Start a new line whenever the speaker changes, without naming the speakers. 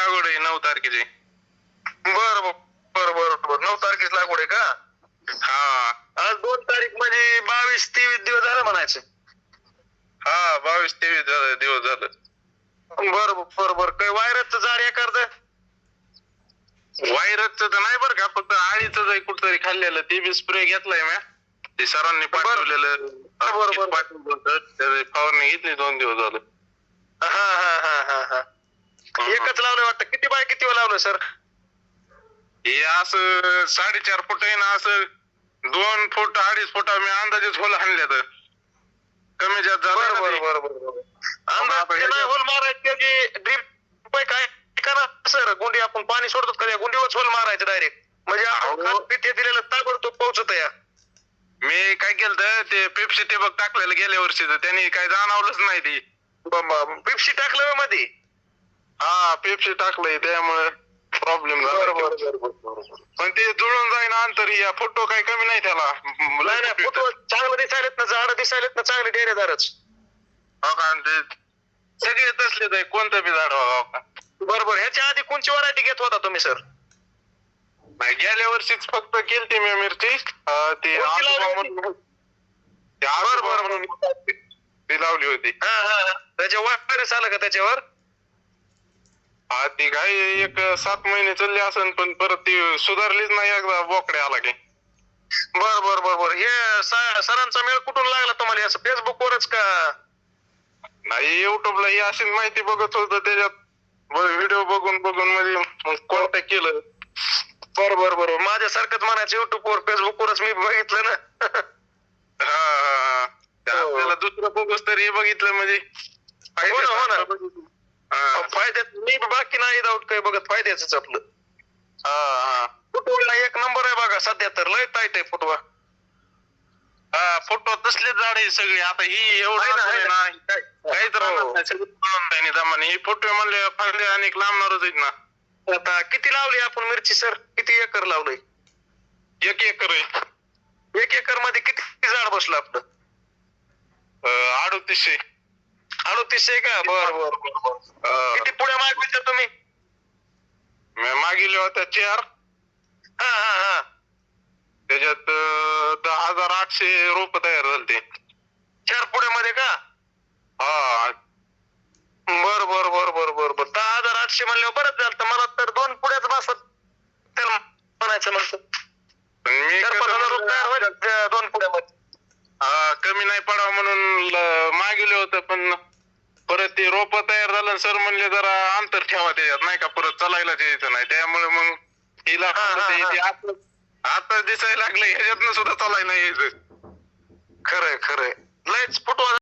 लागवड आहे नऊ तारखेची.
बर बर बर बर नऊ तारखेच लागवड आहे का?
हा.
आज दोन तारीख म्हणजे बावीस तेवीस दिवस झालं म्हणायचं.
हा बावीस तेवीस झालं दिवस झालं.
बर बर बर. काही वायरसचं झाड हे करत
व्हायरसचं तर नाही बरं का फक्त आळीचं आहे कुठतरी खाल्लेलं ते बी स्प्रे घेतलाय म्या ते सरांनी पाठवलेलं.
बरं, बरं.
पाठवलं होतं त्याची फवारणी घेतली दोन दिवस झालं.
हा हा हा एकच लावलं वाटतं किती बाय किती वेळ लावलं सर
हे असं साडेचार फूट आहे ना असं दोन फूट अडीच फूट आम्ही अंदाजेच होल आणले तर कमी जास्त झालं
बर
ना ते.
बर बर बर. अंदाज नाही होल मारायची त्याची ड्रीप काय? करा सर गुंडी आपण पाणी सोडतो का? त्या गुंडीवरच होल मारायचं डायरेक्ट म्हणजे पिते दिलेलं ताबडतोब पोहोचत या.
मी काय केलं ते पेप्सी टेबक टाकलेलं गेल्या वर्षीच त्यांनी काय जाणवलंच नाही ती.
पिप्सी टाकलं मध्ये
हा पेप्सी टाकलंय त्यामुळे प्रॉब्लेम
बर
झाला
बर बर बर बर
पण ते जुळून जाईन अंतर या फोटो काही कमी नाही त्याला.
नाही नाही फोटो चांगलं दिसायलेत ना झाड दिसायलेत ना चांगले डेरेदारच.
हो का? आणि ते सगळे तसलेच आहे कोणतं बी झाड हो का?
बरोबर ह्याच्या आधी कोणची व्हरायटी घेत होता तुम्ही सर
नाही गेल्या वर्षीच फक्त केलती मी मिरची. अं, ते
कोणती लावली
आजोबा
होती?
म्हणून ते आजोबा म्हणून ती लावली होती.
हा हा. त्याच्या वायरस आलं का त्याच्यावर?
ती काय एक सात महिने चालली असेल पण परत ती सुधारलीच नाही एकदा बोकडे आला की.
बर बर बर बर. हे स- सरांचा मेळ कुठून लागला तुम्हाला? असं फेसबुक वरच का?
नाही युट्यूबला ही अशीच माहिती बघत होतं त्याच्यात व्हिडिओ बघून बघून म्हणजे कॉन्टॅक्ट केलं.
बर बर बर. माझ्यासारखंच म्हणायचं युट्यूब वर फेसबुक वरच मी बघितलं ना.
हा, हा हा. ते
हो.
आपल्याला दुसरं बघूस तरी हे बघितलं म्हणजे.
हो ना, हो ना. फायद्यात मी बाकी नाही डाऊट काही बघत फायद्याच आपलं.
हा, हा.
फुटबॉलला एक नंबर आहे बघा सध्या तर लय टाईट आहे
हा फोटो तसलेच झाड आहे सगळे. आता ही एवढं काहीच
हो.
फोटो म्हणले फांदे आणि लांबणारच आहेत ना.
आता किती लावली आपण मिरची सर? किती एकर लावलंय?
एक एकर आहे.
एक एकरमध्ये किती झाड बसलं आपलं?
अडोतीसशे.
अडोतीसशे का? बर बर बर बर.
अं,
किती पुढे मागवायच्या तुम्ही?
मी मागितले होत्या चार.
हा हा हा.
त्याच्यात अं, दहा हजार आठशे रोप तयार झालते
चार पुढे मध्ये का?
हा.
बर बर बर बर बर बर. दहा हजार आठशे म्हणल्यावर बरंच झालं तर मला तर दोन पुढ्याच बसत त्याला म्हणायचं म्हणतो.
पण मी
चार
कसं
पाच हजार रुपये तयार
म्हणलं,
होईल दोन पुढ्यामध्ये.
हा, कमी नाही पडावं म्हणून ल- मागितलं होतं पण परत ते रोप तयार झालं सर म्हणले जरा अंतर ठेवा त्याच्यात नाही का परत चालायला यायचं नाही. त्यामुळे मग हिला आता आता दिसायला लागलं ह्याच्यातनं सुद्धा चालायला यायचं.
खरंय खरंय. लयच फुटबॉल